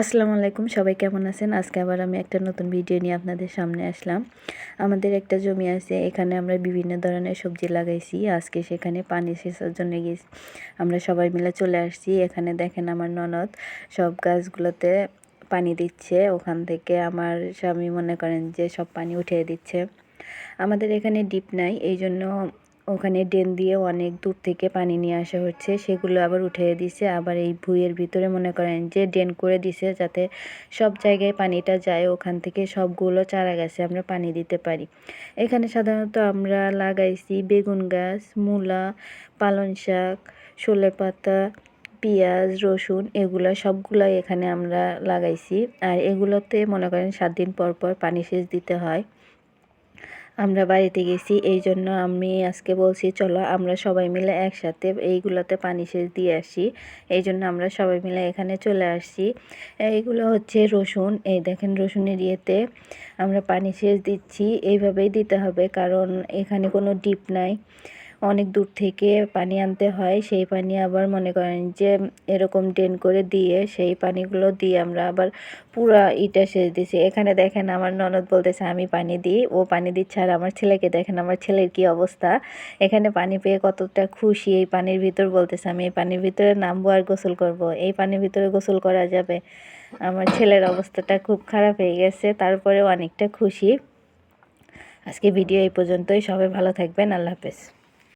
আসসালামু আলাইকুম, সবাই কেমন আছেন? আজকে আবার আমি একটা নতুন ভিডিও নিয়ে আপনাদের সামনে আসলাম। আমাদের একটা জমি আছে, এখানে আমরা বিভিন্ন ধরনের সবজি লাগাইছি। আজকে সেখানে পানি সেচার জন্য গেছি। আমরা সবাই মিলে চলে আসছি। এখানে দেখেন আমার ননদ সব গাছগুলোতে পানি দিচ্ছে। ওখান থেকে আমার স্বামী মনে করেন যে সব পানি উঠিয়ে দিচ্ছে। আমাদের এখানে ডিপ নাই এই জন্য ওখানে ড্রেন দিয়ে অনেক দূর থেকে পানি নিয়ে আসা হচ্ছে। সেগুলো আবার উঠিয়ে দিছে। আবার এই ভুঁইয়ের ভিতরে মনে করেন যে ড্রেন করে দিছে যাতে সব জায়গায় পানিটা যায়, ওখান থেকে সবগুলো চারা গাছে আমরা পানি দিতে পারি। এখানে সাধারণত আমরা লাগাইছি বেগুন গাছ, মূলা, পালং শাক শোলে পাতা, পেঁয়াজ, রসুন এগুলো সবগুলাই এখানে আমরা লাগাইছি। আর এগুলোতে মনে করেন সাত দিন পর পর পানি সেচ দিতে হয়। আমরা বাড়িতে গেছি এই জন্য আমি আজকে বলছি, চলো আমরা সবাই মিলে একসাথে এইগুলোতে পানি সেচ দিয়ে আসি। এই জন্য আমরা সবাই মিলে এখানে চলে আসছি। এইগুলো হচ্ছে রসুন। এই দেখেন রসুনের ইয়েতে আমরা পানি সেচ দিচ্ছি। এইভাবেই দিতে হবে, কারণ এখানে কোনো ডিপ নাই। অনেক দূর থেকে পানি আনতে হয়, সেই পানি আবার মনে করেন যে এরকম ড্রেন করে দিয়ে সেই পানিগুলো দিয়ে আমরা আবার পুরা ইটা সেচ দিছি। এখানে দেখেন আমার ননদ বলতেছে, আমি পানি দিই, ও পানি দিচ্ছে আর আমার ছেলেকে দেখেন আমার ছেলের কি অবস্থা? এখানে পানি পেয়ে কতটা খুশি এই পানির ভিতর বলতেছে, আমি এই পানির ভিতরে নামবো আর গোসল করব। এই পানির ভিতরে গোসল করা যাবে। আমার ছেলের অবস্থাটা খুব খারাপ হয়ে গেছে, তারপরেও অনেকটা খুশি। আজকে ভিডিও এই পর্যন্তই, সবাই ভালো থাকবেন, আল্লাহ হাফেজ।